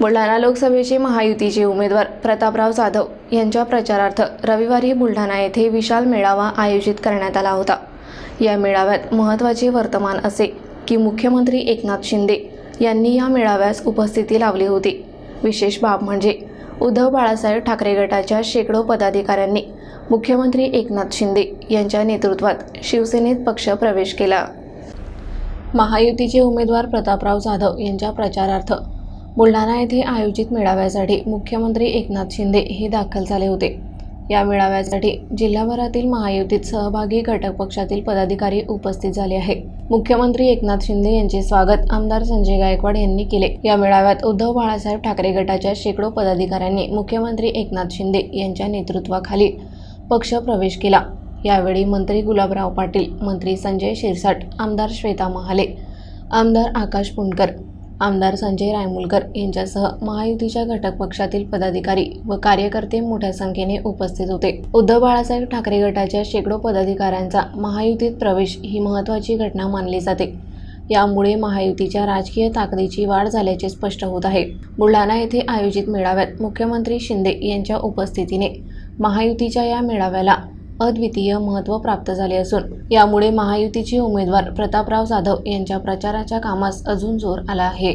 बुलढाणा लोकसभेचे महायुतीचे उमेदवार प्रतापराव जाधव यांच्या प्रचारार्थ रविवारी बुलढाणा येथे विशाल मेळावा आयोजित करण्यात आला होता. या मेळाव्यात महत्त्वाचे वर्तमान असे की मुख्यमंत्री एकनाथ शिंदे यांनी या मेळाव्यास उपस्थिती लावली होती. विशेष बाब म्हणजे उद्धव बाळासाहेब ठाकरे गटाच्या शेकडो पदाधिकाऱ्यांनी मुख्यमंत्री एकनाथ शिंदे यांच्या नेतृत्वात शिवसेनेत पक्ष प्रवेश केला. महायुतीचे उमेदवार प्रतापराव जाधव यांच्या प्रचारार्थ बुलढाणा येथे आयोजित मेळाव्यासाठी मुख्यमंत्री एकनाथ शिंदे हे दाखल झाले होते. या मेळाव्यासाठी जिल्हाभरातील महायुतीत सहभागी घटक पक्षातील पदाधिकारी उपस्थित झाले आहे मुख्यमंत्री एकनाथ शिंदे यांचे स्वागत आमदार संजय गायकवाड यांनी केले. या मेळाव्यात उद्धव बाळासाहेब ठाकरे गटाच्या शेकडो पदाधिकाऱ्यांनी मुख्यमंत्री एकनाथ शिंदे यांच्या नेतृत्वाखाली पक्ष प्रवेश केला. यावेळी मंत्री गुलाबराव पाटील मंत्री संजय शिरसाट आमदार श्वेता महाले आमदार आकाश पुणकर आमदार संजय रायमुलकर यांच्यासह महायुतीच्या घटक पक्षातील पदाधिकारी व कार्यकर्ते मोठ्या संख्येने उपस्थित होते. उद्धव बाळासाहेब ठाकरे गटाच्या शेकडो पदाधिकाऱ्यांचा महायुतीत प्रवेश ही महत्त्वाची घटना मानली जाते. यामुळे महायुतीच्या राजकीय ताकदीची वाढ झाल्याचे स्पष्ट होत आहे. बुलढाणा येथे आयोजित मेळाव्यात मुख्यमंत्री शिंदे यांच्या उपस्थितीने महायुतीच्या या मेळाव्याला अद्वितीय महत्त्व प्राप्त झाले असून यामुळे महायुतीचे उमेदवार प्रतापराव जाधव यांच्या प्रचाराच्या कामास अजून जोर आला आहे.